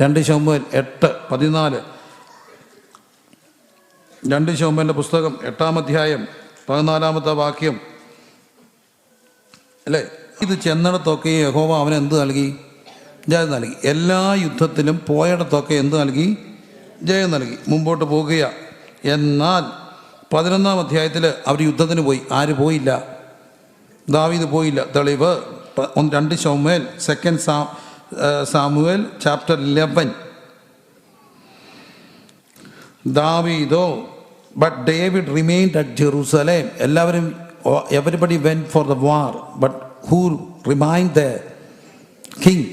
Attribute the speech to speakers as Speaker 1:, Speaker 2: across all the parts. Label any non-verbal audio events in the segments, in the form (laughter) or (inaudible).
Speaker 1: രണ്ട് ശോമ്പേൽ എട്ട് പതിനാല് രണ്ട് ശോമ്പേലിൻ്റെ പുസ്തകം എട്ടാം അധ്യായം പതിനാലാമത്തെ വാക്യം അല്ലേ ഇത് ചെന്നിടത്തൊക്കെ യഹോവ അവൻ എന്ത് നൽകി ജയം നൽകി എല്ലാ യുദ്ധത്തിലും പോയടത്തൊക്കെ എന്ത് നൽകി ജയം നൽകി മുമ്പോട്ട് പോകുക എന്നാൽ പതിനൊന്നാം അധ്യായത്തിൽ അവർ യുദ്ധത്തിന് പോയി ആര് പോയില്ല ദാവീദ് പോയില്ല തെളിവ് രണ്ട് ശോമേൽ second Sam Samuel chapter eleven ദാവീദോ but David remained at Jerusalem എല്ലാവരും everybody went for the war but who remained the king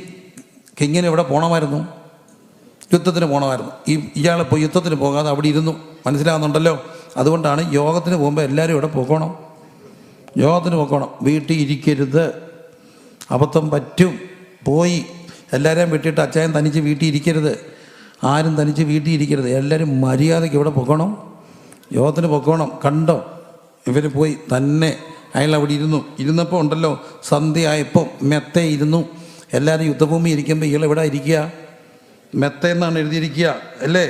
Speaker 1: കിങ്ങിന് എവിടെ പോകണമായിരുന്നു യുദ്ധത്തിന് പോകണമായിരുന്നു ഈ ഇയാൾ ഇപ്പോൾ യുദ്ധത്തിന് പോകാതെ അവിടെ ഇരുന്നു മനസ്സിലാകുന്നുണ്ടല്ലോ അതുകൊണ്ടാണ് യോഗത്തിന് പോകുമ്പോൾ എല്ലാവരും ഇവിടെ പോകണം യോഗത്തിന് പോകണം വീട്ടിൽ ഇരിക്കരുത് അബദ്ധം പറ്റും പോയി എല്ലാവരെയും വിട്ടിട്ട് അച്ചായൻ തനിച്ച് വീട്ടിൽ ഇരിക്കരുത് ആരും തനിച്ച് വീട്ടിൽ ഇരിക്കരുത് എല്ലാവരും മര്യാദയ്ക്ക് ഇവിടെ പൊക്കണം യോഗത്തിന് പൊക്കണം കണ്ടോ ഇവർ പോയി തന്നെ അയാൾ അവിടെ ഇരുന്നു ഇരുന്നപ്പോൾ ഉണ്ടല്ലോ സന്ധ്യയായപ്പോൾ മെത്തെ ഇരുന്നു എല്ലാവരും യുദ്ധഭൂമി ഇരിക്കുമ്പോൾ ഇയാൾ എവിടെ ഇരിക്കുക മെത്ത എന്നാണ് എഴുതിയിരിക്കുക അല്ലേ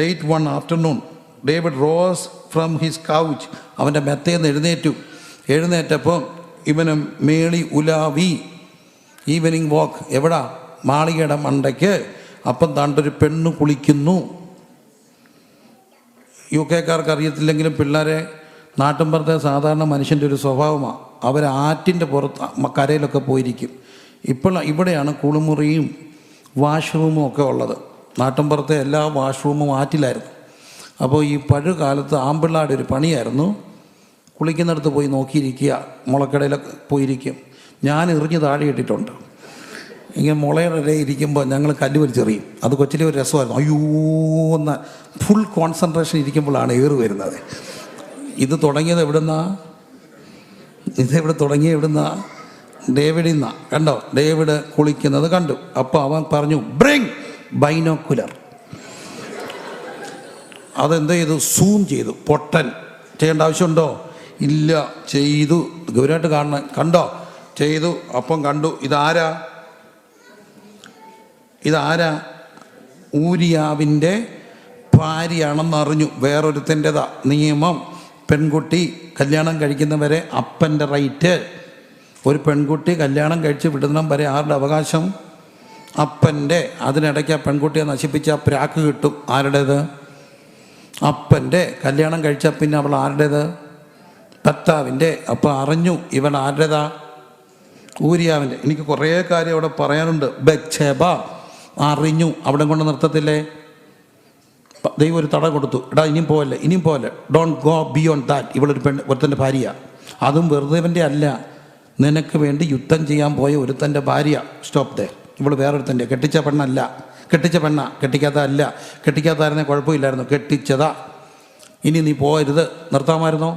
Speaker 1: late one afternoon David rose from his couch അവൻ്റെ മെത്തയെന്ന് എഴുന്നേറ്റു എഴുന്നേറ്റപ്പോൾ ഇവനും മേളി ഉലാവി ഈവനിങ് വാക്ക് എവിടാ മാളികയുടെ മണ്ടയ്ക്ക് അപ്പം താണ്ടൊരു പെണ്ണ് കുളിക്കുന്നു യു കെക്കാർക്ക് അറിയത്തില്ലെങ്കിലും പിള്ളേരെ നാട്ടിൻപുറത്തെ സാധാരണ മനുഷ്യൻ്റെ ഒരു സ്വഭാവമാണ് അവർ ആറ്റിൻ്റെ പുറത്ത് കരയിലൊക്കെ പോയിരിക്കും ഇപ്പോൾ ഇവിടെയാണ് കുളിമുറിയും വാഷ്റൂമും ഒക്കെ ഉള്ളത് നാട്ടിൻപുറത്തെ എല്ലാ വാഷ്റൂമും ആറ്റിലായിരുന്നു അപ്പോൾ ഈ പഴുകാലത്ത് ആമ്പിള്ളാടെ ഒരു പണിയായിരുന്നു കുളിക്കുന്നിടത്ത് പോയി നോക്കിയിരിക്കുക മുളക്കടയിലൊക്കെ പോയിരിക്കും ഞാൻ എറിഞ്ഞ് താഴെ ഇട്ടിട്ടുണ്ട് ഇങ്ങനെ മുളയുടെ ഇരിക്കുമ്പോൾ ഞങ്ങൾ കല്ല് വലിച്ചെറിയും അത് കൊച്ചിലെ ഒരു രസമായിരുന്നു അയ്യോ എന്ന ഫുൾ കോൺസെൻട്രേഷൻ ഇരിക്കുമ്പോഴാണ് ഏറ് വരുന്നത് ഇത് തുടങ്ങിയത് എവിടുന്നാ ഇതെവിടെ തുടങ്ങിയ എവിടുന്നാ ഡേവിഡിൽ നിന്നാ കണ്ടോ ഡേവിഡ് കുളിക്കുന്നത് കണ്ടു അപ്പോൾ അവൻ പറഞ്ഞു ബ്രിങ് ബൈനോക്കുലർ അതെന്ത് ചെയ്തു സൂം ചെയ്തു പൊട്ടൻ ചെയ്യേണ്ട ആവശ്യമുണ്ടോ ഇല്ല ചെയ്തു ഗൗരവമായിട്ട് കാണണം കണ്ടോ ചെയ്തു അപ്പം കണ്ടു ഇതാരാ ഇതാരാ ഊരിയാവിൻ്റെ ഭാര്യയാണെന്നറിഞ്ഞു വേറൊരുത്തിൻ്റെതാ നിയമം പെൺകുട്ടി കല്യാണം കഴിക്കുന്നവരെ അപ്പൻ്റെ റൈറ്റ് ഒരു പെൺകുട്ടി കല്യാണം കഴിച്ച് വിടുന്ന വരെ ആരുടെ അവകാശം അപ്പൻ്റെ അതിനിടയ്ക്ക് ആ പെൺകുട്ടിയെ നശിപ്പിച്ച പ്രാക്ക് കിട്ടും ആരുടേത് അപ്പൻ്റെ കല്യാണം കഴിച്ച പിന്നെ അവൾ ആരുടേത് ഭർത്താവിൻ്റെ അപ്പോൾ അറിഞ്ഞു ഇവൾ ആരുടേതാ ഊരിയാവിൻ്റെ എനിക്ക് കുറേ കാര്യം അവിടെ പറയാനുണ്ട് ബക്ഷേപ അറിഞ്ഞു അവിടെ കൊണ്ട് നിർത്തത്തില്ലേ ദൈവം ഒരു തട കൊടുത്തു എടാ ഇനിയും പോവല്ലേ ഇനിയും പോവല്ലേ ഡോണ്ട് ഗോ ബിയോണ്ട് ദാറ്റ് ഇവളൊരു പെൺ ഒരുത്തൻ്റെ ഭാര്യ അതും വെറുതെവൻ്റെ അല്ല നിനക്ക് വേണ്ടി യുദ്ധം ചെയ്യാൻ പോയ ഒരുത്തൻ്റെ ഭാര്യ സ്റ്റോപ്പ് ദേ ഇവൾ വേറൊരുത്തൻ്റെ കെട്ടിച്ച പെണ്ണല്ല കെട്ടിച്ച പെണ്ണ കെട്ടിക്കാത്ത അല്ല കെട്ടിക്കാത്തായിരുന്നേ കുഴപ്പമില്ലായിരുന്നു കെട്ടിച്ചതാ ഇനി നീ പോകരുത് നിർത്താമായിരുന്നോ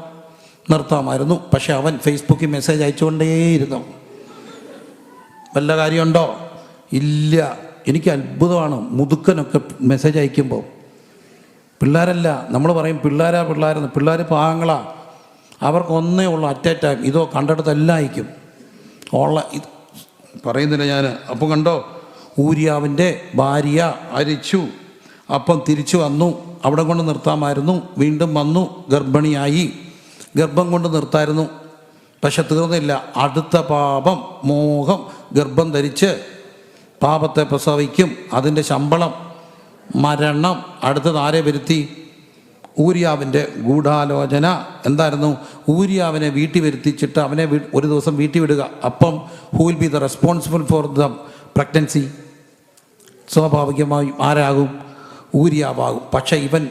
Speaker 1: നിർത്താമായിരുന്നു പക്ഷെ അവൻ ഫേസ്ബുക്കിൽ മെസ്സേജ് അയച്ചുകൊണ്ടേയിരുന്നു വല്ല കാര്യമുണ്ടോ ഇല്ല എനിക്ക് അത്ഭുതമാണ് മുതുക്കനൊക്കെ മെസ്സേജ് അയക്കുമ്പോൾ പിള്ളേരല്ല നമ്മൾ പറയും പിള്ളേരാ പിള്ളേരെന്ന് പിള്ളേർ പാവങ്ങളാ അവർക്കൊന്നേ ഉള്ളൂ അറ്റ് എ ടൈം ഇതോ കണ്ടെടുത്തെല്ലാം അയക്കും ഉള്ള ഇത് പറയുന്നില്ല ഞാൻ അപ്പം കണ്ടോ ഊര്യാവിൻ്റെ ഭാര്യ അരിച്ചു അപ്പം തിരിച്ചു വന്നു അവിടെ കൊണ്ട് നിർത്താമായിരുന്നു വീണ്ടും വന്നു ഗർഭിണിയായി ഗർഭം കൊണ്ട് നിർത്തായിരുന്നു പക്ഷെ തീർന്നില്ല അടുത്ത പാപം മോഹം ഗർഭം ധരിച്ച് പാപത്തെ പ്രസവിക്കും അതിൻ്റെ ശമ്പളം മരണം അടുത്തത് ആരെ വരുത്തി ഊര്യാവിൻ്റെ ഗൂഢാലോചന എന്തായിരുന്നു ഊര്യാവിനെ വീട്ടിൽ വരുത്തിച്ചിട്ട് അവനെ ഒരു ദിവസം വീട്ടിൽ വിടുക അപ്പം who will be the responsible for the pregnancy സ്വാഭാവികമായും ആരാകും ഊര്യാവാകും പക്ഷേ ഇവൻ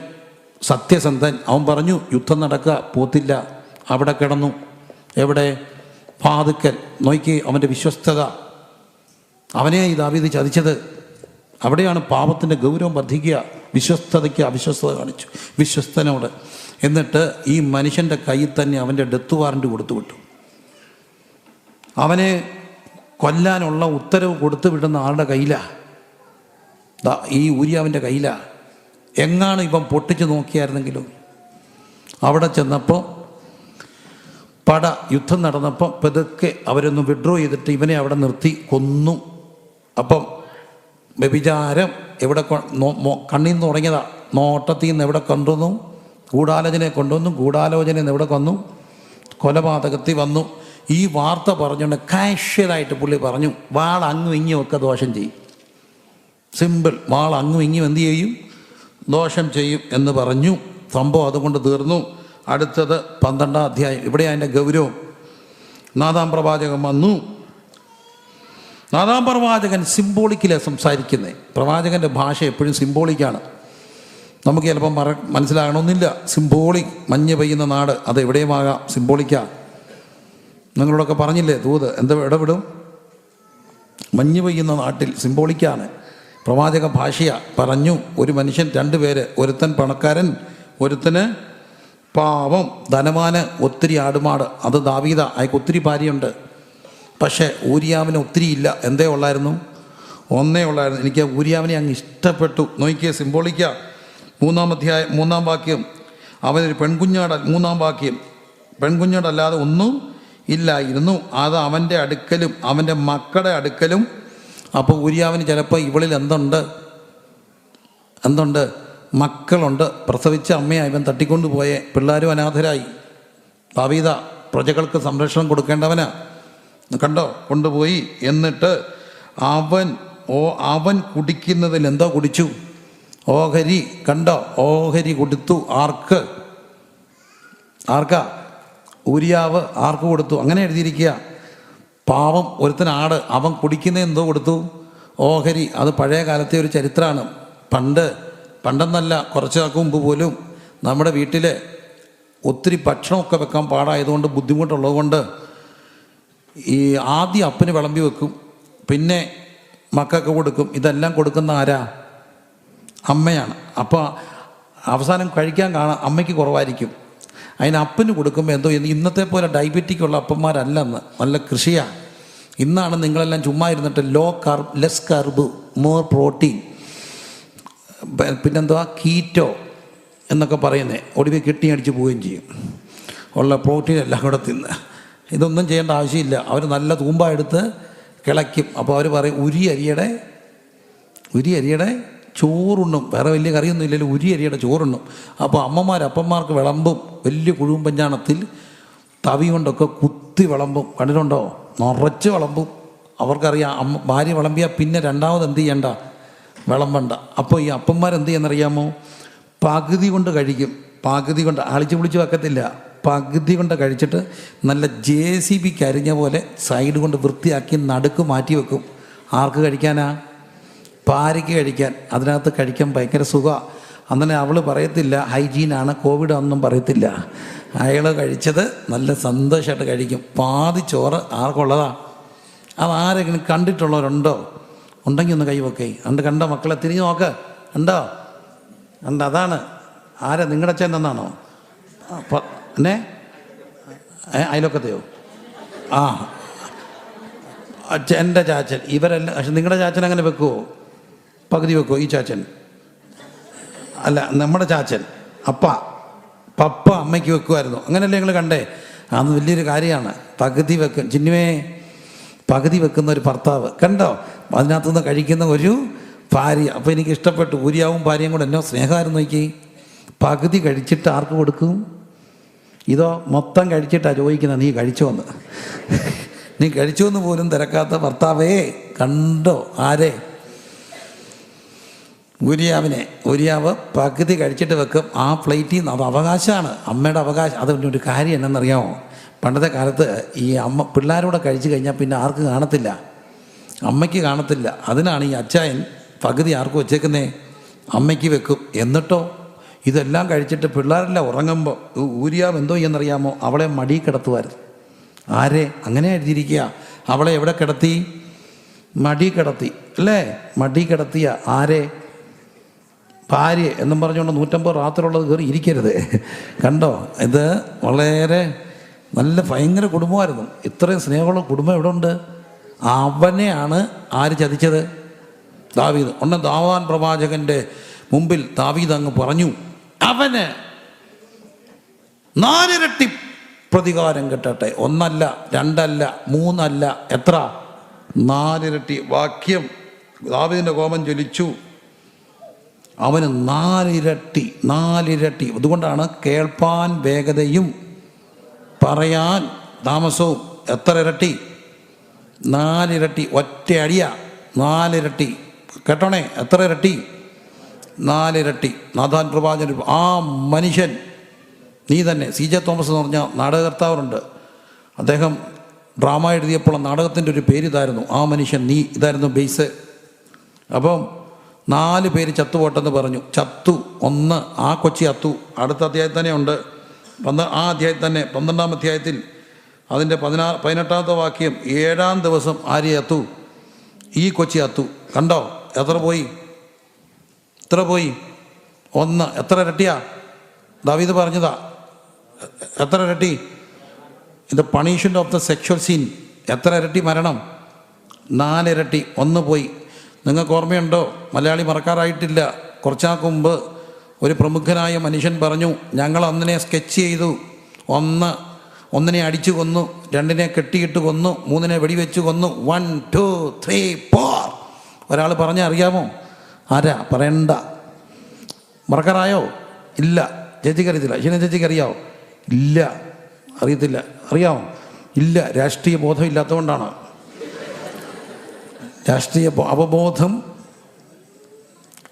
Speaker 1: സത്യസന്ധൻ അവൻ പറഞ്ഞു യുദ്ധം നടക്കുക പോത്തില്ല അവിടെ കിടന്നു എവിടെ പാതുക്കൽ നോക്കി അവൻ്റെ വിശ്വസ്തത അവനെ ഈ ദാവീദ് ചതിച്ചത് അവിടെയാണ് പാപത്തിൻ്റെ ഗൗരവം വർദ്ധിക്കുക വിശ്വസ്തതയ്ക്ക് അവിശ്വസ്തത കാണിച്ചു വിശ്വസ്തനോട് എന്നിട്ട് ഈ മനുഷ്യൻ്റെ കയ്യിൽ തന്നെ അവൻ്റെ ഡെത്ത് വാറൻറ്റ് കൊടുത്തു വിട്ടു അവനെ കൊല്ലാനുള്ള ഉത്തരവ് കൊടുത്തു വിടുന്ന ആളുടെ കയ്യിലാണ് ഈ ഊര്യാവിൻ്റെ കയ്യിലാണ് എങ്ങാണ് ഇവൻ പൊട്ടിച്ച് നോക്കിയായിരുന്നെങ്കിലും അവിടെ ചെന്നപ്പോൾ പട യുദ്ധം നടന്നപ്പോൾ പെതുക്കെ അവരൊന്ന് വിഡ്രോ ചെയ്തിട്ട് ഇവനെ അവിടെ നിർത്തി കൊന്നു അപ്പം വ്യഭിചാരം എവിടെ കണ്ണിൽ നിന്ന് തുടങ്ങിയതാ നോട്ടത്തിൽ നിന്ന് എവിടെ കൊണ്ടുവന്നു ഗൂഢാലോചനയെ കൊണ്ടുവന്നു ഗൂഢാലോചനയിൽ നിന്ന് എവിടെ വന്നു കൊലപാതകത്തിൽ വന്നു ഈ വാർത്ത പറഞ്ഞുകൊണ്ട് കാഷ്യതായിട്ട് പുള്ളി പറഞ്ഞു വാൾ അങ്ങും ഇങ്ങും ഒക്കെ ദോഷം ചെയ്യും സിമ്പിൾ വാൾ അങ്ങും ഇങ്ങും എന്തു ചെയ്യും ദോഷം ചെയ്യും എന്ന് പറഞ്ഞു സംഭവം അതുകൊണ്ട് തീർന്നു അടുത്തത് പന്ത്രണ്ടാം അധ്യായം ഇവിടെ അതിൻ്റെ ഗൗരവം നാദാം പ്രവാചകം വന്നു നാദാം പ്രവാചകൻ സിംബോളിക്കിലാണ് സംസാരിക്കുന്നത് പ്രവാചകൻ്റെ ഭാഷ എപ്പോഴും സിംബോളിക്കാണ് നമുക്ക് ചിലപ്പം മറ മനസ്സിലാകണമെന്നില്ല സിംബോളിക് മഞ്ഞ് പെയ്യുന്ന നാട് അത് ആകാം സിംബോളിക്കാം നിങ്ങളോടൊക്കെ പറഞ്ഞില്ലേ തൂത് എന്താ ഇടപെടും മഞ്ഞ് പെയ്യുന്ന നാട്ടിൽ സിംബോളിക്കാണ് പ്രവാചക ഭാഷയ പറഞ്ഞു ഒരു മനുഷ്യൻ രണ്ട് പേര് ഒരുത്തൻ പണക്കാരൻ ഒരുത്തന് പാവം ധനവാന് ഒത്തിരി ആടുമാട് അത് ദാവീത അയക്ക് ഒത്തിരി ഭാര്യയുണ്ട് പക്ഷേ ഊര്യാവിന് ഒത്തിരി ഇല്ല എന്തേ ഉള്ളായിരുന്നു ഒന്നേ ഉള്ളായിരുന്നു എനിക്ക് ഊര്യാവിനെ അങ്ങ് ഇഷ്ടപ്പെട്ടു നോക്കിയ സിംബോളിക്ക മൂന്നാം അധ്യായ മൂന്നാം വാക്യം അവനൊരു പെൺകുഞ്ഞാട മൂന്നാം വാക്യം പെൺകുഞ്ഞാടല്ലാതെ ഒന്നും ഇല്ലായിരുന്നു അത് അവൻ്റെ അടുക്കലും അവൻ്റെ മക്കളുടെ അടുക്കലും അപ്പോൾ ഊര്യാവിന് ചിലപ്പോൾ ഇവളിൽ എന്തുണ്ട് എന്തുണ്ട് മക്കളുണ്ട് പ്രസവിച്ച അമ്മയായി ഇവൻ തട്ടിക്കൊണ്ടുപോയേ പിള്ളേരും അനാഥരായി ഭാവീത പ്രജകൾക്ക് സംരക്ഷണം കൊടുക്കേണ്ടവനാണ് കണ്ടോ കൊണ്ടുപോയി എന്നിട്ട് അവൻ ഓ അവൻ കുടിക്കുന്നതിൽ എന്തോ കുടിച്ചു ഓഹരി കണ്ടോ ഓഹരി കൊടുത്തു ആർക്ക് ആർക്കാ ഊരിയാവ് ആർക്ക് കൊടുത്തു അങ്ങനെ എഴുതിയിരിക്കുക പാവം ഒരുത്തനാട് അവൻ കുടിക്കുന്ന എന്തോ കൊടുത്തു ഓഹരി അത് പഴയ കാലത്തെ ഒരു ചരിത്രമാണ് പണ്ട് പണ്ടെന്നല്ല കുറച്ച് നാൾക്ക് മുമ്പ് പോലും നമ്മുടെ വീട്ടിൽ ഒത്തിരി ഭക്ഷണമൊക്കെ വെക്കാൻ പാടായതുകൊണ്ട് ബുദ്ധിമുട്ടുള്ളതുകൊണ്ട് ഈ ആദ്യം അപ്പന് വിളമ്പി വെക്കും പിന്നെ മക്കൾക്ക് കൊടുക്കും ഇതെല്ലാം കൊടുക്കുന്ന ആരാ അമ്മയാണ് അപ്പോൾ അവസാനം കഴിക്കാൻ കാണാം അമ്മയ്ക്ക് കുറവായിരിക്കും അതിന് അപ്പന് കൊടുക്കുമ്പോൾ എന്തോ ഇന്നത്തെ പോലെ ഡയബറ്റിക്കുള്ള അപ്പന്മാരല്ല എന്ന് നല്ല കൃഷിയാണ് ഇന്നാണ് നിങ്ങളെല്ലാം ചുമ്മാ ഇരുന്നിട്ട് low carb less carb more protein ആ കീറ്റോ എന്നൊക്കെ പറയുന്നത് ഒടുവിൽ കിട്ടി അടിച്ച് പോവുകയും ചെയ്യും ഉള്ള പ്രോട്ടീൻ എല്ലാം കൂടെ തിന്ന് ഇതൊന്നും ചെയ്യേണ്ട ആവശ്യമില്ല അവർ നല്ല തൂമ്പ എടുത്ത് കിളയ്ക്കും അപ്പോൾ അവർ പറയും ഉരി അരിയുടെ ഉരി അരിയുടെ ചോറുണ്ണും വേറെ വലിയ കറിയൊന്നും ഇല്ലല്ലോ ഉരി അരിയുടെ ചോറുണ്ണും അപ്പോൾ അമ്മമാർ അപ്പന്മാർക്ക് വിളമ്പും വലിയ കുഴുവും പഞ്ചാണത്തിൽ തവി കൊണ്ടൊക്കെ കുത്തി വിളമ്പും കണ്ടിട്ടുണ്ടോ നിറച്ച് വിളമ്പും അവർക്കറിയാം അമ്മ ഭാര്യ വിളമ്പിയാൽ പിന്നെ രണ്ടാമത് എന്ത് ചെയ്യണ്ട വിളമ്പണ്ട അപ്പോൾ ഈ അപ്പന്മാരെന്ത് ചെയ്യാന്നറിയാമോ പകുതി കൊണ്ട് കഴിക്കും പകുതി കൊണ്ട് ആളിച്ച് പിടിച്ച് വെക്കത്തില്ല പകുതി കൊണ്ട് കഴിച്ചിട്ട് നല്ല ജെ സി ബി കരിഞ്ഞ പോലെ സൈഡ് കൊണ്ട് വൃത്തിയാക്കി നടുക്ക് മാറ്റി വെക്കും ആർക്ക് കഴിക്കാനാ പാരയ്ക്ക് കഴിക്കാൻ അതിനകത്ത് കഴിക്കാൻ ഭയങ്കര സുഖമാണ് അങ്ങനെ അവൾ പറയത്തില്ല ഹൈജീനാണ് കോവിഡ് ഒന്നും പറയത്തില്ല അയാൾ കഴിച്ചത് നല്ല സന്തോഷമായിട്ട് കഴിക്കും പാതി ചോറ് ആർക്കുള്ളതാ അത് ആരെങ്കിലും കണ്ടിട്ടുള്ളവരുണ്ടോ ഉണ്ടെങ്കിൽ ഒന്ന് കൈവക്കേ അണ്ട് കണ്ടോ മക്കളെ തിരിഞ്ഞ് നോക്ക് ഉണ്ടോ ഉണ്ട് അതാണ് ആരാ നിങ്ങളുടെ അച്ഛൻ തന്നാണോ എന്നെ അയലൊക്കത്തെയോ ആ എൻ്റെ ചാച്ചൻ ഇവരല്ല പക്ഷെ നിങ്ങളുടെ ചാച്ചൻ അങ്ങനെ വെക്കുമോ പകുതി വെക്കുമോ ഈ ചാച്ചൻ അല്ല നമ്മുടെ ചാച്ചൻ അപ്പ പപ്പ അമ്മയ്ക്ക് വെക്കുമായിരുന്നു അങ്ങനെയല്ലേ നിങ്ങൾ കണ്ടേ അത് വലിയൊരു കാര്യമാണ് പകുതി വെക്കും ചിന്നുവേ പകുതി വെക്കുന്ന ഒരു ഭർത്താവ് കണ്ടോ അതിനകത്തുനിന്ന് കഴിക്കുന്ന ഒരു ഭാര്യ അപ്പോൾ എനിക്ക് ഇഷ്ടപ്പെട്ടു ഊരിയാവും ഭാര്യയും കൂടെ എന്നോ സ്നേഹമായിരുന്നു നോക്കി പകുതി കഴിച്ചിട്ട് ആർക്ക് കൊടുക്കും ഇതോ മൊത്തം കഴിച്ചിട്ടാണ് ചോദിക്കുന്നത് നീ കഴിച്ചോന്ന് (laughs) നീ കഴിച്ചു എന്ന് പോലും തിരക്കാത്ത ഭർത്താവേ കണ്ടോ ആരെ ഗുരിയാവിനെ ഗുരിയാവ് പകുതി കഴിച്ചിട്ട് വെക്കും ആ പ്ലേറ്റിൽ നിന്ന് അത് അവകാശമാണ് അമ്മയുടെ അവകാശം അതുകൊണ്ട് ഒരു കാര്യം എന്നെന്നറിയാമോ പണ്ടത്തെ കാലത്ത് ഈ അമ്മ പിള്ളേരോടെ കഴിച്ചു കഴിഞ്ഞാൽ പിന്നെ ആർക്ക് കാണത്തില്ല അമ്മയ്ക്ക് കാണത്തില്ല അതിനാണ് ഈ അച്ചായൻ പകുതി ആർക്കും വെച്ചേക്കുന്നേ അമ്മയ്ക്ക് വെക്കും എന്നിട്ടോ ഇതെല്ലാം കഴിച്ചിട്ട് പിള്ളേരല്ല ഉറങ്ങുമ്പോൾ ഊരിയാവ് എന്തോ എന്നറിയാമോ അവളെ മടി കിടത്തുമായിരുന്നു ആരെ അങ്ങനെ എഴുതിയിരിക്കുക അവളെ എവിടെ കിടത്തി മടി കിടത്തി അല്ലേ മടി കിടത്തിയ ആരെ ഭാര്യ എന്നും പറഞ്ഞുകൊണ്ട് നൂറ്റമ്പത് റാത്രിയുള്ളത് കയറി ഇരിക്കരുത് കണ്ടോ ഇത് വളരെ നല്ല ഭയങ്കര കുടുംബമായിരുന്നു ഇത്രയും സ്നേഹമുള്ള കുടുംബം എവിടെ ഉണ്ട് അവനെയാണ് ആര് ചതിച്ചത് ദാവീദ് ഒന്ന് ദാവാൻ പ്രവാചകൻ്റെ മുമ്പിൽ ദാവീദ് അങ്ങ് പറഞ്ഞു അവന് നാലിരട്ടി പ്രതികാരം കിട്ടട്ടെ ഒന്നല്ല രണ്ടല്ല മൂന്നല്ല എത്ര നാലിരട്ടി വാക്യം ദാവിദിൻ്റെ കോപം ജ്വലിച്ചു അവന് നാലിരട്ടി നാലിരട്ടി അതുകൊണ്ടാണ് കേൾപ്പാൻ വേഗതയും പറയാൻ താമസവും എത്ര ഇരട്ടി നാലിരട്ടി ഒറ്റ അടിയ നാലിരട്ടി കേട്ടോണേ എത്ര ഇരട്ടി നാലിരട്ടി നാഥാൻ പ്രവാചകൻ ആ മനുഷ്യൻ നീ തന്നെ സി ജെ തോമസ് എന്ന് പറഞ്ഞ നാടകകർത്താവുണ്ട് അദ്ദേഹം ഡ്രാമ എഴുതിയപ്പോൾ നാടകത്തിൻ്റെ ഒരു പേര് ഇതായിരുന്നു ആ മനുഷ്യൻ നീ ഇതായിരുന്നു ബേസ് അപ്പം നാല് പേര് ചത്തുപോട്ടെന്ന് പറഞ്ഞു ചത്തു ഒന്ന് ആ കൊച്ചി അത്തു അടുത്ത അധ്യായത്തിൽ തന്നെ ഉണ്ട് പന്ത ആ അധ്യായത്തിൽ തന്നെ പന്ത്രണ്ടാം അധ്യായത്തിൽ അതിൻ്റെ പതിനാ പതിനെട്ടാമത്തെ വാക്യം ഏഴാം ദിവസം ആര്യ അത്തു ഈ കൊച്ചി അത്തു കണ്ടോ എത്ര പോയി എത്ര പോയി ഒന്ന് എത്ര ഇരട്ടിയാ ദാവീദ് പറഞ്ഞതാ എത്ര ഇരട്ടി ഇത് punishment of the sexual sin എത്ര ഇരട്ടി മരണം നാലിരട്ടി ഒന്ന് പോയി നിങ്ങൾക്ക് ഓർമ്മയുണ്ടോ മലയാളി മറക്കാറായിട്ടില്ല കുറച്ചാൾക്ക് മുമ്പ് ഒരു പ്രമുഖനായ മനുഷ്യൻ പറഞ്ഞു ഞങ്ങൾ അന്നിനെ സ്കെച്ച് ചെയ്തു ഒന്ന് ഒന്നിനെ അടിച്ചു കൊന്നു രണ്ടിനെ കെട്ടിയിട്ട് കൊന്നു മൂന്നിനെ വെടിവെച്ച് കൊന്നു വൺ ടു ത്രീ ഫോർ ഒരാൾ പറഞ്ഞറിയാമോ ആരാ പറയണ്ട മറക്കാറായോ ഇല്ല ചേച്ചിക്ക് അറിയത്തില്ല ശീന ചേച്ചിക്ക് അറിയാവോ ഇല്ല അറിയത്തില്ല അറിയാമോ ഇല്ല രാഷ്ട്രീയ ബോധം ഇല്ലാത്തതുകൊണ്ടാണ് രാഷ്ട്രീയ അവബോധം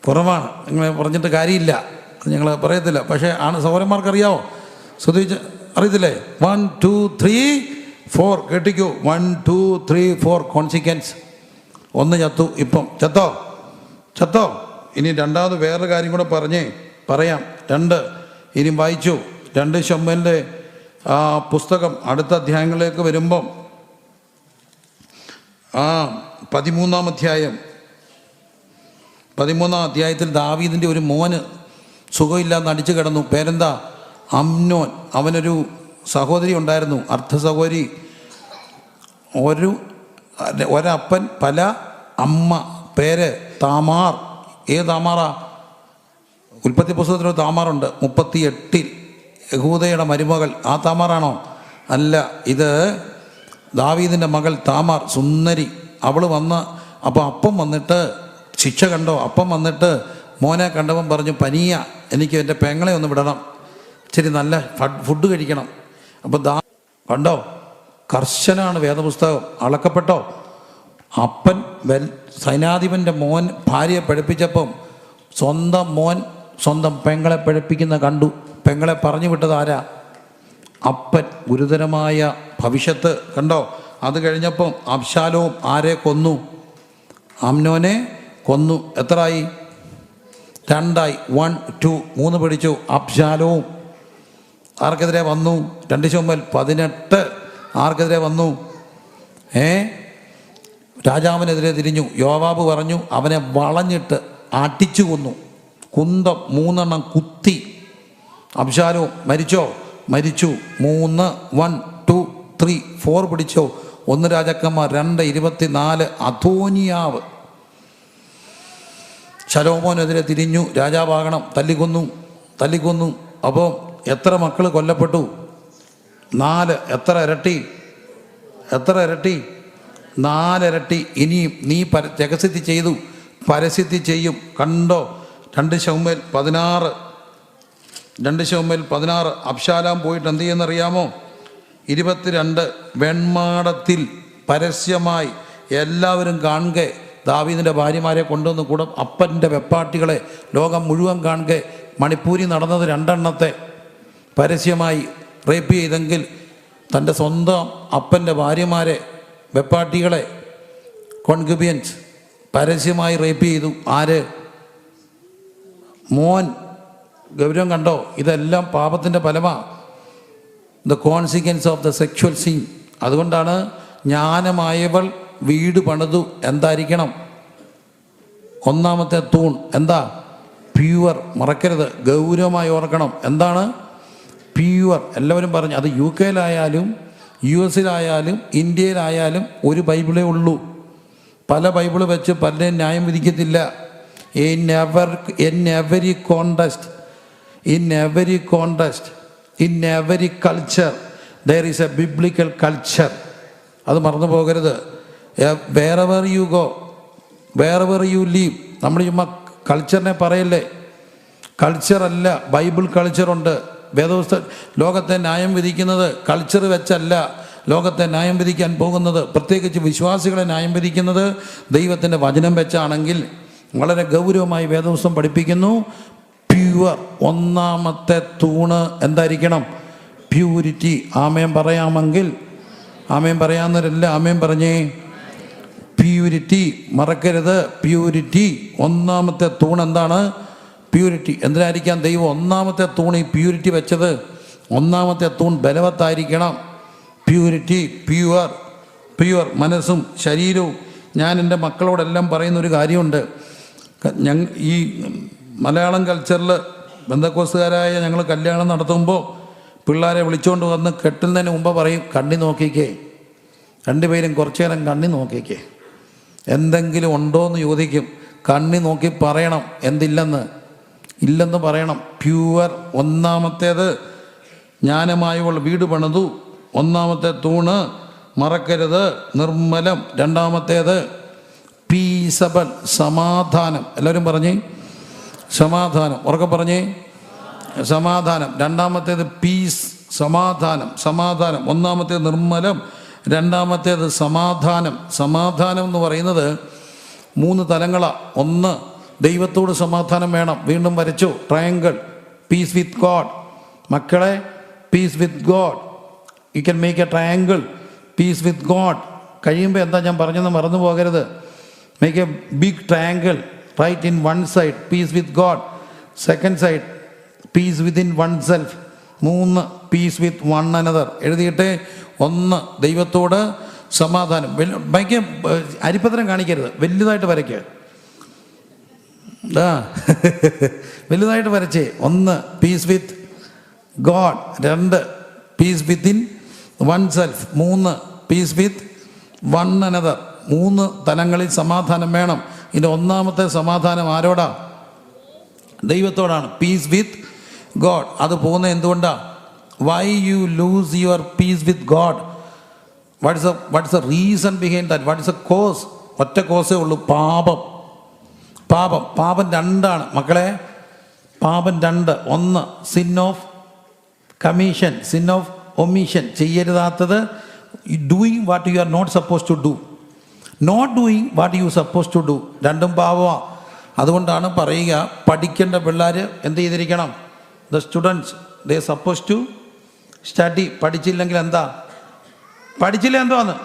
Speaker 1: കുറവാണ് നിങ്ങളെ പറഞ്ഞിട്ട് കാര്യമില്ല ഞങ്ങൾ പറയത്തില്ല പക്ഷേ ആണ് സൗരന്മാർക്കറിയാവോ ശ്രദ്ധിച്ച് അറിയത്തില്ലേ വൺ ടു ത്രീ ഫോർ കേട്ടിക്കൂ one two three four consequence ഒന്ന് ചത്തു ഇപ്പം ചത്തോ ചത്തോ ഇനി രണ്ടാമത് വേറൊരു കാര്യം കൂടെ പറഞ്ഞേ പറയാം രണ്ട് ഇനി വായിച്ചു രണ്ട് ശമ്മലിൻ്റെ ആ പുസ്തകം അടുത്ത അധ്യായങ്ങളിലേക്ക് വരുമ്പം ആ പതിമൂന്നാം അധ്യായം പതിമൂന്നാം അധ്യായത്തിൽ ദാവീദിൻ്റെ ഒരു മോന് സുഖമില്ലാന്ന് അടിച്ചു കിടന്നു പേരെന്താ അമ്നോൻ അവനൊരു സഹോദരി ഉണ്ടായിരുന്നു അർദ്ധ സഹോദരി ഒരു ഒരപ്പൻ പല അമ്മ പേര് താമാർ ഏത് താമാറാ ഉൽപ്പത്തി ഒരു താമാറുണ്ട് മുപ്പത്തി എട്ടിൽ യഹൂദയുടെ മരുമകൾ ആ താമാറാണോ അല്ല ഇത് ദാവീദിൻ്റെ മകൾ താമാർ സുന്ദരി അവൾ വന്ന് അപ്പോൾ അപ്പം വന്നിട്ട് ശിക്ഷ കണ്ടോ അപ്പം വന്നിട്ട് മോനെ കണ്ടവൻ പറഞ്ഞു പനിയ എനിക്ക് എൻ്റെ പെങ്ങളെ ഒന്ന് വിടണം ഇച്ചിരി നല്ല ഫുഡ് കഴിക്കണം അപ്പോൾ ദാ കണ്ടോ കർശനാണ് വേദപുസ്തകം അളക്കപ്പെട്ടോ അപ്പൻ വെൽ സൈനാധിപൻ്റെ മോൻ ഭാര്യയെ പഠിപ്പിച്ചപ്പം സ്വന്തം മോൻ സ്വന്തം പെങ്ങളെ പഠിപ്പിക്കുന്ന കണ്ടു പെങ്ങളെ പറഞ്ഞു വിട്ടത് ആരാ അപ്പൻ ഗുരുതരമായ ഭവിഷ്യത്ത് കണ്ടോ അത് കഴിഞ്ഞപ്പം അബ്ശാലവും ആരെ കൊന്നു അമ്നോനെ കൊന്നു എത്രയായി രണ്ടായി വൺ ടു മൂന്ന് പിടിച്ചു അബ്ശാലവും ആർക്കെതിരെ വന്നു രണ്ട് ചുമൽ പതിനെട്ട് ആർക്കെതിരെ വന്നു ഏ രാജാവിനെതിരെ തിരിഞ്ഞു യോവാബ് പറഞ്ഞു അവനെ വളഞ്ഞിട്ട് അടിച്ചു കൊന്നു കുന്തം മൂന്നെണ്ണം കുത്തി അബ്ശാലോ മരിച്ചോ മരിച്ചു മൂന്ന് വൺ ടു ത്രീ ഫോർ പിടിച്ചോ ഒന്ന് രാജാക്കന്മാർ രണ്ട് നാല് അധോനിയാവ് ശലോമോനെതിരെ തിരിഞ്ഞു രാജാവാകണം തല്ലിക്കൊന്നു തല്ലിക്കൊന്നു അപ്പോൾ എത്ര മക്കൾ കൊല്ലപ്പെട്ടു നാല് എത്ര ഇരട്ടി എത്ര ഇരട്ടി നാലിരട്ടി ഇനിയും നീ പര രഹസ്യത്തി ചെയ്തു പരസ്യത്തി ചെയ്യും കണ്ടോ രണ്ട് ശവമേൽ പതിനാറ് രണ്ട് ശവമേൽ പതിനാറ് അബ്ശാലാം പോയിട്ട് എന്ത് ചെയ്യുന്നറിയാമോ ഇരുപത്തിരണ്ട് വെൺമാടത്തിൽ പരസ്യമായി എല്ലാവരും കാണുക ദാവീദിൻ്റെ ഭാര്യമാരെ കൊണ്ടുവന്ന് കൂടെ അപ്പൻ്റെ വെപ്പാട്ടികളെ ലോകം മുഴുവൻ കാണുക മണിപ്പൂരി നടന്നത് രണ്ടെണ്ണത്തെ പരസ്യമായി റേപ്പ് ചെയ്തെങ്കിൽ തൻ്റെ സ്വന്തം അപ്പൻ്റെ ഭാര്യമാരെ വെപ്പാട്ടികളെ കോൺക്യുബിയൻസ് പരസ്യമായി റേപ്പ് ചെയ്തു ആര് മോൻ ഗൗരവം കണ്ടോ ഇതെല്ലാം പാപത്തിൻ്റെ ഫലമാണ് the consequence of the sexual sin അതുകൊണ്ടാണ് ജ്ഞാനമായവൾ വീട് പണിതു എന്തായിരിക്കണം ഒന്നാമത്തെ തൂൺ എന്താ പ്യുവർ മറക്കരുത് ഗൗരവമായി ഓർക്കണം എന്താണ് പ്യുവർ എല്ലാവരും പറഞ്ഞു അത് യു കെയിലായാലും യു എസിലായാലും ഇന്ത്യയിലായാലും ഒരു ബൈബിളേ ഉള്ളൂ പല ബൈബിൾ വെച്ച് പലരെയും ന്യായം വിധിക്കത്തില്ല in ever in every context in every context in every culture there is a biblical culture അത് മറന്നു പോകരുത് wherever you go wherever you live നമ്മൾ ചുമ്മാ കൾച്ചറിനെ പറയല്ലേ കൾച്ചറല്ല ബൈബിൾ കൾച്ചറുണ്ട് വേദോസ്ഥ ലോകത്തെ ന്യായം വിധിക്കുന്നത് കൾച്ചർ വെച്ചല്ല ലോകത്തെ ന്യായം വിധിക്കാൻ പോകുന്നത് പ്രത്യേകിച്ച് വിശ്വാസികളെ ന്യായം വിധിക്കുന്നത് ദൈവത്തിൻ്റെ വചനം വെച്ചാണെങ്കിൽ വളരെ ഗൗരവമായി വേദോസ്തം പഠിപ്പിക്കുന്നു പ്യുവർ ഒന്നാമത്തെ തൂണ് എന്തായിരിക്കണം പ്യൂരിറ്റി ആമയം പറയാമെങ്കിൽ ആമയം പറയാവുന്നവരല്ല ആമയം പറഞ്ഞേ പ്യൂരിറ്റി മറക്കരുത് പ്യൂരിറ്റി ഒന്നാമത്തെ തൂണ് എന്താണ് പ്യൂരിറ്റി എന്തിനായിരിക്കാം ദൈവം ഒന്നാമത്തെ തൂണ് ഈ പ്യൂരിറ്റി വെച്ചത് ഒന്നാമത്തെ തൂൺ ബലവത്തായിരിക്കണം പ്യൂരിറ്റി പ്യുവർ പ്യുവർ മനസ്സും ശരീരവും ഞാൻ എൻ്റെ മക്കളോടെല്ലാം പറയുന്നൊരു കാര്യമുണ്ട് ഞങ്ങൾ ഈ മലയാളം കൾച്ചറിൽ ബന്ധക്കോസുകാരായ ഞങ്ങൾ കല്യാണം നടത്തുമ്പോൾ പിള്ളേരെ വിളിച്ചുകൊണ്ട് വന്ന് കെട്ടുന്നതിന് മുമ്പ് പറയും കണ്ണി നോക്കിക്കേ രണ്ടുപേരും കുറച്ചു നേരം കണ്ണി നോക്കിക്കേ എന്തെങ്കിലും ഉണ്ടോ എന്ന് ചോദിക്കും കണ്ണി നോക്കി പറയണം എന്തില്ലെന്ന് ഇല്ലെന്ന് പറയണം പ്യുവർ ഒന്നാമത്തേത് ജ്ഞാനമായവൾ വീട് പണിതു ഒന്നാമത്തെ തൂണ് മറക്കരുത് നിർമ്മലം രണ്ടാമത്തേത് പീസബൽ സമാധാനം എല്ലാവരും പറഞ്ഞു സമാധാനം ഉറക്കെ പറഞ്ഞു സമാധാനം രണ്ടാമത്തേത് പീസ് സമാധാനം സമാധാനം ഒന്നാമത്തേത് നിർമ്മലം രണ്ടാമത്തേത് സമാധാനം സമാധാനം എന്ന് പറയുന്നത് മൂന്ന് തലങ്ങളാണ് ഒന്ന് ദൈവത്തോട് സമാധാനം വേണം വീണ്ടും വരച്ചു ട്രയങ്കിൾ പീസ് വിത്ത് ഗോഡ് മക്കളെ peace with God you can make a triangle peace with God കഴിയുമ്പോൾ എന്താ ഞാൻ പറഞ്ഞെന്ന് മറന്നു പോകരുത് make a big triangle right in one side peace with God second side peace within one self മൂന്ന് peace with one another എഴുതിയിട്ട് ഒന്ന് ദൈവത്തോട് സമാധാനം വലിയ ഭയങ്കര അരിപ്പത്രം കാണിക്കരുത് വലുതായിട്ട് വരയ്ക്കുക എന്താ (laughs) വലുതായിട്ട് വരച്ചേ ഒന്ന് പീസ് വിത്ത് ഗോഡ് രണ്ട് peace with in one self മൂന്ന് പീസ് വിത്ത് വൺ അനദർ മൂന്ന് തലങ്ങളിൽ സമാധാനം വേണം ഇതിൻ്റെ ഒന്നാമത്തെ സമാധാനം ആരോടാ ദൈവത്തോടാണ് പീസ് വിത്ത് ഗോഡ് അത് പോകുന്നത് എന്തുകൊണ്ടാണ് why you lose your peace with God what's what's a reason behind that what's a cause ഒറ്റ കോസേ ഉള്ളൂ പാപം പാപം പാപം രണ്ടാണ് മക്കളെ പാപം രണ്ട് ഒന്ന് sin of commission sin of omission ചെയ്യരുതാത്തത് doing what you are not suppose to do not doing what you suppose to do രണ്ടും പാപമാണ് അതുകൊണ്ടാണ് പറയുക പഠിക്കേണ്ട പിള്ളേർ എന്ത് ചെയ്തിരിക്കണം the students they suppose to study പഠിച്ചില്ലെങ്കിൽ എന്താ പഠിച്ചില്ല എന്തുവാന്ന്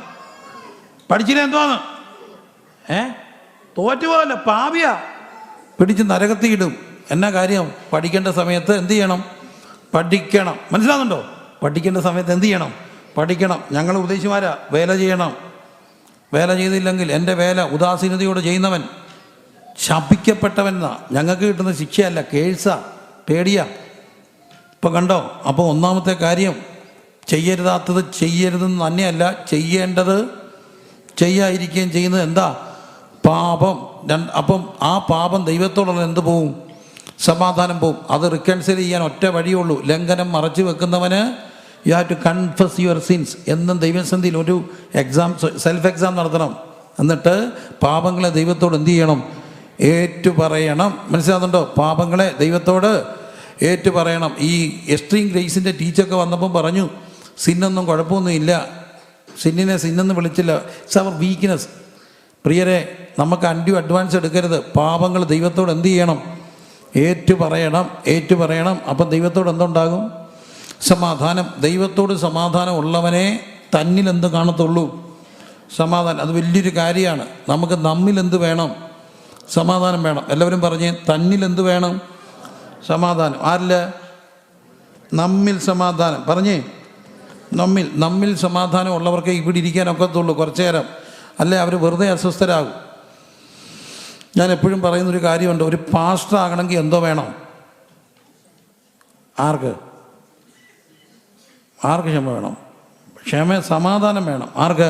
Speaker 1: പഠിച്ചില്ല എന്തുവാന്ന് ഏഹ് തോറ്റുപോലെ പാവിയ പിടിച്ച് നരകത്തിയിടും എന്നാ കാര്യം പഠിക്കേണ്ട സമയത്ത് എന്ത് ചെയ്യണം പഠിക്കണം മനസ്സിലാകുന്നുണ്ടോ പഠിക്കേണ്ട സമയത്ത് എന്ത് ചെയ്യണം പഠിക്കണം ഞങ്ങൾ ഉദ്ദേശിമാരാ വേല ചെയ്യണം വേല ചെയ്തില്ലെങ്കിൽ എൻ്റെ വേല ഉദാസീനതയോടെ ചെയ്യുന്നവൻ ശപിക്കപ്പെട്ടവനെന്നാ ഞങ്ങൾക്ക് കിട്ടുന്ന ശിക്ഷയല്ല കേഴ്സ പേടിയാ ഇപ്പം കണ്ടോ അപ്പോൾ ഒന്നാമത്തെ കാര്യം ചെയ്യരുതാത്തത് ചെയ്യരുതെന്ന് തന്നെയല്ല ചെയ്യേണ്ടത് ചെയ്യാതിരിക്കുകയും ചെയ്യുന്നത് എന്താ പാപം അപ്പം ആ പാപം ദൈവത്തോടുള്ള എന്ത് പോവും സമാധാനം പോവും അത് റിക്കൻസൽ ചെയ്യാൻ ഒറ്റ വഴിയുള്ളൂ ലംഘനം മറച്ചു വെക്കുന്നവന് you have to confess your sins എന്നും ദൈവസന്ധിയിൽ ഒരു എക്സാം സെൽഫ് എക്സാം നടത്തണം എന്നിട്ട് പാപങ്ങളെ ദൈവത്തോട് എന്ത് ചെയ്യണം ഏറ്റുപറയണം മനസ്സിലാകുന്നുണ്ടോ പാപങ്ങളെ ദൈവത്തോട് ഏറ്റുപറയണം ഈ എക്സ്ട്രീം ഗ്രേസിൻ്റെ ടീച്ചൊക്കെ വന്നപ്പോൾ പറഞ്ഞു സിന്നൊന്നും കുഴപ്പമൊന്നും ഇല്ല സിന്നിനെ സിന്നെന്ന് വിളിച്ചില്ല ഇറ്റ്സ് അവർ വീക്ക്നെസ് പ്രിയരെ നമുക്ക് അൻഡ്യൂ അഡ്വാൻസ് എടുക്കരുത് പാപങ്ങൾ ദൈവത്തോട് എന്ത് ചെയ്യണം ഏറ്റു പറയണം ഏറ്റു പറയണം അപ്പം ദൈവത്തോട് എന്തുണ്ടാകും സമാധാനം ദൈവത്തോട് സമാധാനം ഉള്ളവനെ തന്നിൽ എന്ത് കാണത്തുള്ളൂ സമാധാനം അത് വലിയൊരു കാര്യമാണ് നമുക്ക് നമ്മിൽ എന്ത് വേണം സമാധാനം വേണം എല്ലാവരും പറഞ്ഞേ തന്നിൽ എന്ത് വേണം സമാധാനം ആരില്ല നമ്മിൽ സമാധാനം പറഞ്ഞേ നമ്മിൽ നമ്മിൽ സമാധാനം ഉള്ളവർക്കേ ഇവിടെ ഇരിക്കാനൊക്കത്തുള്ളൂ കുറച്ചു നേരം അല്ലേ അവർ വെറുതെ അസ്വസ്ഥരാകും ഞാൻ എപ്പോഴും പറയുന്നൊരു കാര്യമുണ്ട് ഒരു പാസ്റ്റർ ആകണമെങ്കിൽ എന്തോ വേണം ആർക്ക് ആർക്ക് ക്ഷമ വേണം ക്ഷമ സമാധാനം വേണം ആർക്ക്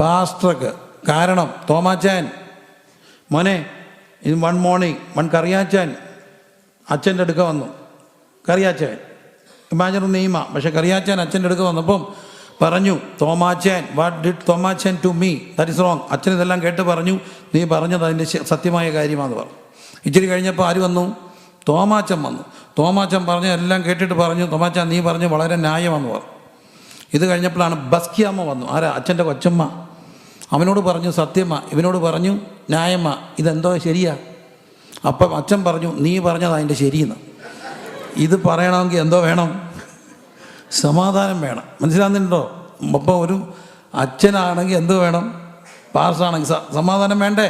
Speaker 1: പാസ്റ്റർക്ക് കാരണം തോമാച്ചാൻ മോനെ in one morning one Kariachan അച്ഛൻ്റെ അടുക്ക വന്നു കറിയാച്ചാൻ ഇമാജർ നീമ പക്ഷെ കറിയാച്ചാൻ അച്ഛൻ്റെ അടുക്ക വന്നപ്പം പറഞ്ഞു Thomachan what did Thomachan to me that is wrong അച്ഛൻ ഇതെല്ലാം കേട്ട് പറഞ്ഞു നീ പറഞ്ഞത് അതിൻ്റെ സത്യമായ കാര്യമാണെന്ന് പറഞ്ഞു ഇച്ചിരി കഴിഞ്ഞപ്പോൾ ആര് വന്നു തോമാച്ചൻ വന്നു തോമാച്ചൻ പറഞ്ഞു എല്ലാം കേട്ടിട്ട് പറഞ്ഞു തോമാച്ചൻ നീ പറഞ്ഞു വളരെ ന്യായമാണെന്ന് പറഞ്ഞു ഇത് കഴിഞ്ഞപ്പോഴാണ് ബസ്കിയമ്മ വന്നു ആരാ അച്ഛൻ്റെ കൊച്ചമ്മ അവനോട് പറഞ്ഞു സത്യമ്മ ഇവനോട് പറഞ്ഞു ന്യായമ്മ ഇതെന്തോ ശരിയാ അപ്പം അച്ഛൻ പറഞ്ഞു നീ പറഞ്ഞത് അതിൻ്റെ ശരിയെന്ന് ഇത് പറയണമെങ്കിൽ എന്തോ വേണം സമാധാനം വേണം മനസ്സിലാകുന്നുണ്ടോ അപ്പോൾ ഒരു അച്ഛനാണെങ്കിൽ എന്ത് വേണം പാർസാണെങ്കിൽ സമാധാനം വേണ്ടേ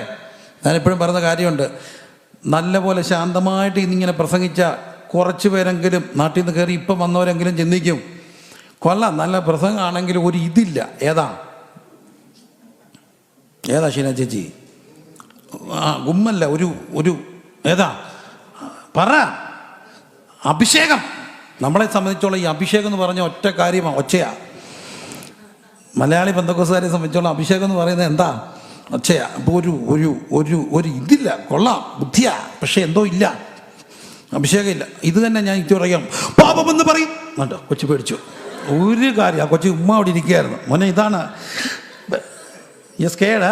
Speaker 1: ഞാനിപ്പോഴും പറയുന്ന കാര്യമുണ്ട് നല്ലപോലെ ശാന്തമായിട്ട് ഇന്നിങ്ങനെ പ്രസംഗിച്ച കുറച്ച് പേരെങ്കിലും നാട്ടിൽ നിന്ന് കയറി ഇപ്പം വന്നവരെങ്കിലും ചിന്തിക്കും കൊല്ല നല്ല പ്രസംഗമാണെങ്കിലും ഒരു ഇതില്ല ഏതാ ഏതാ ഷീന ചേച്ചി ആ ഗുമ്മല്ല ഒരു ഒരു ഏതാ പറ അഭിഷേകം നമ്മളെ സംബന്ധിച്ചോളം ഈ അഭിഷേകം എന്ന് പറഞ്ഞ ഒറ്റ കാര്യമാണ് ഒച്ചയാ മലയാളി ബന്ധക്കോസുകാരെ സംബന്ധിച്ചോളം അഭിഷേകം എന്ന് പറയുന്നത് എന്താ ഒച്ചയാ അപ്പോൾ ഒരു ഒരു ഒരു ഒരു ഇതില്ല കൊള്ളാം ബുദ്ധിയാ പക്ഷെ എന്തോ ഇല്ല ഇല്ല ഇത് തന്നെ ഞാൻ ഇത് പറയാം എന്ന് പറയും എന്നിട്ടോ കൊച്ചു പേടിച്ചു ഒരു കാര്യം ആ കൊച്ചു ഉമ്മ അവിടെ ഇരിക്കുകയായിരുന്നു മോനെ ഇതാണ് യെസ് കേട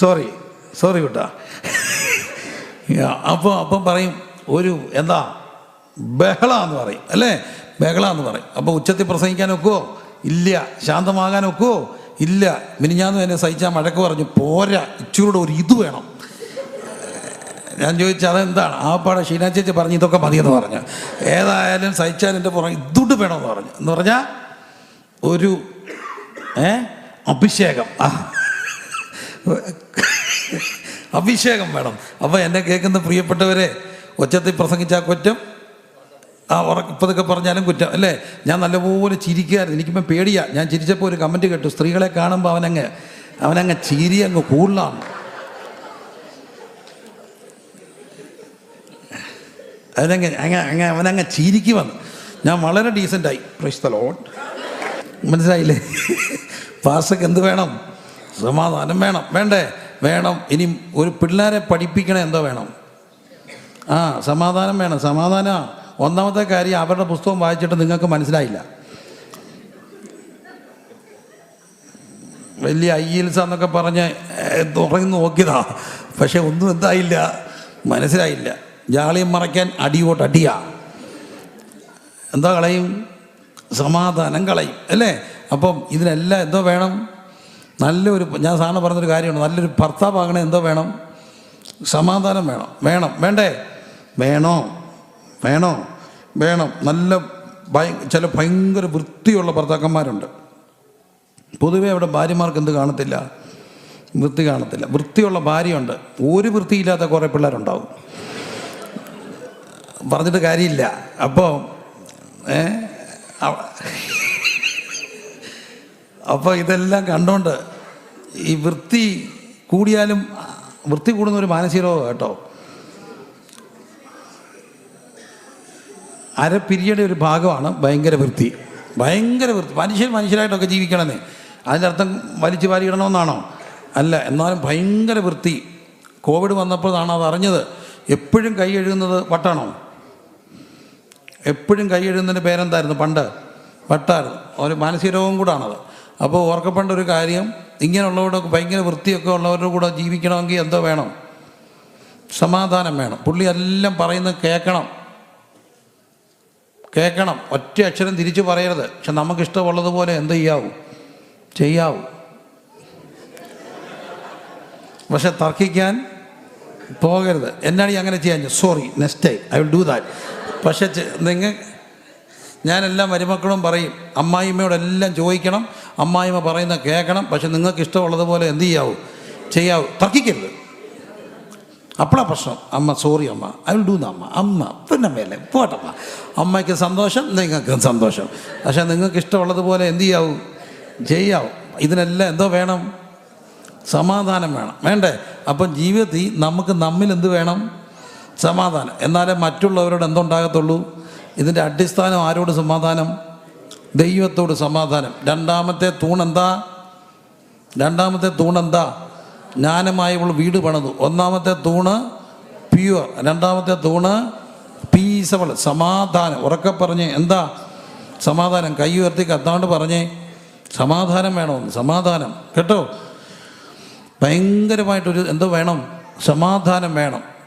Speaker 1: സോറി സോറി കേട്ടോ അപ്പോൾ അപ്പം പറയും ഒരു എന്താ ബഹള എന്ന് പറയും അല്ലേ ബഹള എന്ന് പറയും അപ്പോൾ ഉച്ചത്തിൽ പ്രസംഗിക്കാൻ ഒക്കുമോ ഇല്ല ശാന്തമാകാൻ ഒക്കുമോ ഇല്ല മിനിഞ്ഞാന്ന് എന്നെ സഹിച്ചാൽ മഴക്ക് പറഞ്ഞു പോരാ ഇച്ചിരൂടെ ഒരു ഇത് വേണം ഞാൻ ചോദിച്ചു അതെന്താണ് ആ പാടെ ഷീന ചേച്ചി പറഞ്ഞു ഇതൊക്കെ മതിയെന്ന് പറഞ്ഞു ഏതായാലും സഹിച്ചാൽ എൻ്റെ പുറം ഇതുകൊണ്ട് വേണമെന്ന് പറഞ്ഞു എന്ന് പറഞ്ഞാൽ ഒരു ഏ അഭിഷേകം അഭിഷേകം വേണം അപ്പോൾ എന്നെ കേൾക്കുന്ന പ്രിയപ്പെട്ടവരെ ഒച്ചത്തിൽ പ്രസംഗിച്ചാൽ കൊറ്റം ആ ഉറക്കപ്പതൊക്കെ പറഞ്ഞാലും കുറ്റം അല്ലേ ഞാൻ നല്ലപോലെ ചിരിക്കുകയായിരുന്നു എനിക്കിപ്പം പേടിയാ ഞാൻ ചിരിച്ചപ്പോൾ ഒരു കമൻറ്റ് കേട്ടു സ്ത്രീകളെ കാണുമ്പോൾ അവനങ്ങ് അവനങ്ങ് ചിരി അങ്ങ് കൂടുതലാണ് അതിനങ്ങ് അങ്ങ് അങ്ങ് അവനങ്ങ് ചിരിക്കുവന്ന് ഞാൻ വളരെ ഡീസൻ്റായി പ്രശ്നലോൺ മനസ്സിലായില്ലേ പാസക്ക് എന്ത് വേണം സമാധാനം വേണം വേണ്ടേ വേണം ഇനി ഒരു പിള്ളേരെ പഠിപ്പിക്കണേ എന്തോ വേണം ആ സമാധാനം വേണം സമാധാനമാണ് ഒന്നാമത്തെ കാര്യം അവരുടെ പുസ്തകം വായിച്ചിട്ട് നിങ്ങൾക്ക് മനസ്സിലായില്ല വലിയ ഐ എൽസ് എന്നൊക്കെ പറഞ്ഞ് തുറങ്ങി നോക്കിയതാ പക്ഷെ ഒന്നും എന്തായില്ല മനസ്സിലായില്ല ജാളിയും മറയ്ക്കാൻ അടിയോട്ട് അടിയാ എന്താ കളയും സമാധാനം കളയും അല്ലേ അപ്പം ഇതിനെല്ലാം എന്തോ വേണം നല്ലൊരു ഞാൻ സാറിന് പറഞ്ഞൊരു കാര്യമാണ് നല്ലൊരു ഭർത്താവാകണ എന്തോ വേണം സമാധാനം വേണം വേണം വേണ്ടേ വേണോ വേണോ വേണം നല്ല ഭയ ചില ഭയങ്കര വൃത്തിയുള്ള ഭർത്താക്കന്മാരുണ്ട് പൊതുവെ അവിടെ ഭാര്യമാർക്ക് എന്ത് കാണത്തില്ല വൃത്തി കാണത്തില്ല വൃത്തിയുള്ള ഭാര്യയുണ്ട് ഒരു വൃത്തിയില്ലാത്ത കുറേ പിള്ളേരുണ്ടാവും പറഞ്ഞിട്ട് കാര്യമില്ല അപ്പോൾ ഏ അപ്പോൾ ഇതെല്ലാം കണ്ടുകൊണ്ട് ഈ വൃത്തി കൂടിയാലും വൃത്തി കൂടുന്ന ഒരു മാനസിക രോഗം കേട്ടോ അര പിരിയുടെ ഒരു ഭാഗമാണ് ഭയങ്കര വൃത്തി ഭയങ്കര വൃത്തി മനുഷ്യർ മനുഷ്യരായിട്ടൊക്കെ ജീവിക്കണമെന്നേ അതിൻ്റെ അർത്ഥം വലിച്ചു വാരിയിടണമെന്നാണോ അല്ല എന്നാലും ഭയങ്കര വൃത്തി കോവിഡ് വന്നപ്പോഴാണ് അത് അറിഞ്ഞത് എപ്പോഴും കൈ എഴുതുന്നത് വട്ടാണോ എപ്പോഴും കൈ എഴുതുന്നതിൻ്റെ പേരെന്തായിരുന്നു പണ്ട് വട്ടായിരുന്നു ഒരു മാനസിക രോഗം കൂടാണത് അപ്പോൾ ഓർക്കപ്പെടേണ്ട ഒരു കാര്യം ഇങ്ങനെയുള്ളവരുടെ ഭയങ്കര വൃത്തിയൊക്കെ ഉള്ളവരുടെ കൂടെ ജീവിക്കണമെങ്കിൽ എന്തോ വേണം സമാധാനം വേണം പുള്ളി എല്ലാം പറയുന്നത് കേൾക്കണം കേൾക്കണം ഒറ്റ അക്ഷരം തിരിച്ചു പറയരുത് പക്ഷെ നമുക്കിഷ്ടമുള്ളതുപോലെ എന്ത് ചെയ്യാവും ചെയ്യാവും പക്ഷെ തർക്കിക്കാൻ പോകരുത് എന്നാണ് അങ്ങനെ ചെയ്യാൻ sorry next time I will do that പക്ഷെ നിങ്ങൾ ഞാനെല്ലാം മരുമക്കളും പറയും അമ്മായിമ്മയോടെല്ലാം ചോദിക്കണം അമ്മായിമ്മ പറയുന്ന കേൾക്കണം പക്ഷെ നിങ്ങൾക്ക് ഇഷ്ടമുള്ളതുപോലെ എന്ത് ചെയ്യാവൂ ചെയ്യാവൂ തർക്കിക്കരുത് അപ്പോഴാണ് പ്രശ്നം അമ്മ സോറി അമ്മ ഐ വിൽ ദ അമ്മ അമ്മ പിന്നെ മേലെ പോട്ടമ്മ അമ്മയ്ക്ക് സന്തോഷം നിങ്ങൾക്കും സന്തോഷം പക്ഷേ നിങ്ങൾക്ക് ഇഷ്ടമുള്ളതുപോലെ എന്ത് ചെയ്യാവും ചെയ്യാവും ഇതിനെല്ലാം എന്തോ വേണം സമാധാനം വേണം വേണ്ടേ അപ്പം ജീവിതത്തിൽ നമുക്ക് നമ്മിൽ എന്ത് വേണം സമാധാനം എന്നാലേ മറ്റുള്ളവരോട് എന്തുണ്ടാകത്തുള്ളൂ ഇതിൻ്റെ അടിസ്ഥാനം ആരോട് സമാധാനം ദൈവത്തോട് സമാധാനം രണ്ടാമത്തെ തൂണെന്താ രണ്ടാമത്തെ തൂണെന്താ ജ്ഞാനമായ ഇവൾ വീട് പണിതു ഒന്നാമത്തെ തൂണ് പ്യുവർ രണ്ടാമത്തെ തൂണ് പീസവൾ സമാധാനം ഉറക്കെ പറഞ്ഞ് എന്താ സമാധാനം കൈ ഉയർത്തി കത്താണ്ട് പറഞ്ഞേ സമാധാനം വേണമെന്ന് സമാധാനം കേട്ടോ ഭയങ്കരമായിട്ടൊരു എന്തോ വേണം സമാധാനം വേണം